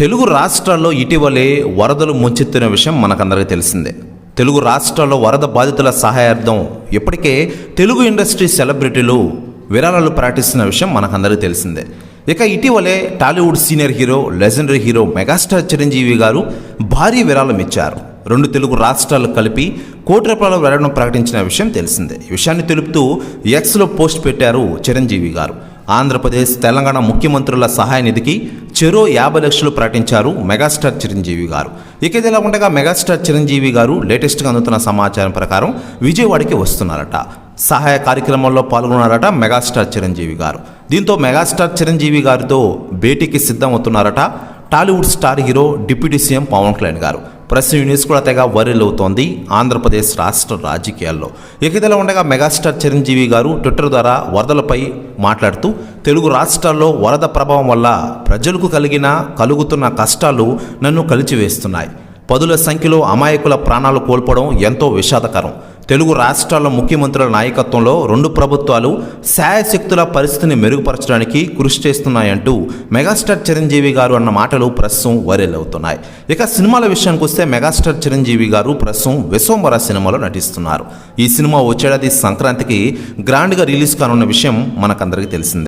తెలుగు రాష్ట్రాల్లో ఇటీవలే వరదలు ముంచెత్తిన విషయం మనకందరికీ తెలిసిందే. తెలుగు రాష్ట్రాల్లో వరద బాధితుల సహాయార్థం ఇప్పటికే తెలుగు ఇండస్ట్రీ సెలబ్రిటీలు విరాళాలు ప్రకటిస్తున్న విషయం మనకందరికీ తెలిసిందే. ఇక ఇటీవలే Tollywood senior hero legendary hero megastar Chiranjeevi గారు భారీ విరాళం ఇచ్చారు. రెండు తెలుగు రాష్ట్రాలు కలిపి కోటి రూపాయల విరాళం ప్రకటించిన విషయం తెలిసిందే. ఈ విషయాన్ని తెలుపుతూ ఎక్స్లో పోస్ట్ పెట్టారు చిరంజీవి గారు. ఆంధ్రప్రదేశ్ తెలంగాణ ముఖ్యమంత్రుల సహాయ నిధికి చెరో యాభై లక్షలు ప్రకటించారు మెగాస్టార్ చిరంజీవి గారు. ఇక ఇదిలా ఉండగా మెగాస్టార్ చిరంజీవి గారు లేటెస్ట్గా అందుతున్న సమాచారం ప్రకారం విజయవాడకి వస్తున్నారట. సహాయ కార్యక్రమంలో పాల్గొన్నారట మెగాస్టార్ చిరంజీవి గారు. దీంతో మెగాస్టార్ చిరంజీవి గారితో భేటీకి సిద్ధమవుతున్నారట Tollywood star hero deputy CM Pawan Kalyan గారు. ప్రెస్ న్యూస్ కూడా తెగ వైరల్ అవుతోంది ఆంధ్రప్రదేశ్ రాష్ట్ర రాజకీయాల్లో. ఇక ఉండగా మెగాస్టార్ చిరంజీవి గారు ట్విట్టర్ ద్వారా వరదలపై మాట్లాడుతూ తెలుగు రాష్ట్రాల్లో వరద ప్రభావం వల్ల ప్రజలకు కలిగిన కలుగుతున్న కష్టాలు నన్ను కలిచివేస్తున్నాయి. పదుల సంఖ్యలో అమాయకుల ప్రాణాలు కోల్పోవడం ఎంతో విషాదకరం. తెలుగు రాష్ట్రాల ముఖ్యమంత్రుల నాయకత్వంలో రెండు ప్రభుత్వాలు శాయశక్తుల పరిస్థితిని మెరుగుపరచడానికి కృషి చేస్తున్నాయంటూ మెగాస్టార్ చిరంజీవి గారు అన్న మాటలు ప్రస్తుతం వైరల్ అవుతున్నాయి. ఇక సినిమాల విషయానికి వస్తే మెగాస్టార్ చిరంజీవి గారు ప్రస్తుతం విశ్వంబర సినిమాలో నటిస్తున్నారు. ఈ సినిమా వచ్చేడాది సంక్రాంతికి గ్రాండ్గా రిలీజ్ కానున్న విషయం మనకందరికీ తెలిసిందే.